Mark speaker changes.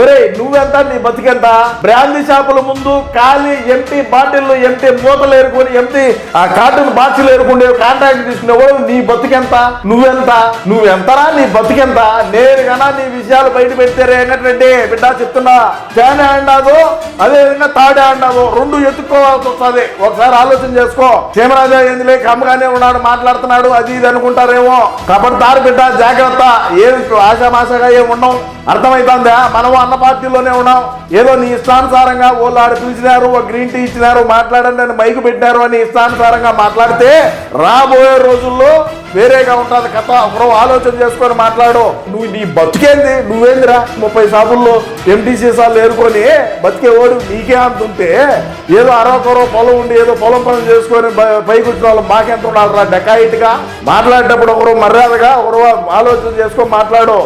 Speaker 1: ఒరే నువ్వెంత? నీ బతికెంత? బ్రాందీ షాపుల ముందు ఖాళీ ఎంటీ బాటిల్ ఎంటీ మూతలు ఏరుకొని ఎంటీ ఆ కార్టూన్ బాక్సులు ఏరుకుండే కాంట్రాక్ట్ తీసుకునేవాడు నీ బతికెంత? నువ్వెంత? నువ్వెంతరా? నీ బతికెంత? నేను గనా నీ విషయాలు బయట పెడితే ఏంటంటే బిడ్డ చెప్తున్నా. తేనె అండాదు అదే విధంగా తాడే అండాదు రెండు ఎత్తుక్కోవాల్సి వస్తుంది. ఒకసారి ఆలోచన చేసుకో. క్షేమరాజా ఎందులే కమ్మగానే ఉన్నాడు మాట్లాడుతున్నాడు అది ఇది అనుకుంటారేమో. కాబట్టి తారు బిడ్డ జాగ్రత్త. ఏమి ఆషామాషగా ఏం ఉండం అర్థమైతుందా మనం అన్న పార్టీలోనే ఉన్నాం. ఏదో నీ ఇష్టానుసారంగా వాళ్ళు ఆడ పిలిచినారు ఒక గ్రీన్ టీ ఇచ్చినారు మాట్లాడండి అని మైకు పెట్టారు అని ఇష్టానుసారంగా మాట్లాడితే రాబోయే రోజుల్లో వేరేగా ఉంటుంది కథ ఒకరో ఆలోచన చేసుకొని మాట్లాడు. నువ్వు నీ బతికేంది? నువ్వేందిరా? ముప్పై షాపుల్లో ఎంటీసీ సార్లు ఏరుకొని బతికేవాడు నీకే అంటుంటే ఏదో అరవకరో పొలం ఉండి ఏదో పొలం పనులు చేసుకొని పైకి వచ్చిన వాళ్ళు మాకెంత ఉండాలి రా డెకాయిట్గా మాట్లాడేటప్పుడు ఒకరు మర్యాదగా ఒకరు ఆలోచన చేసుకొని మాట్లాడు.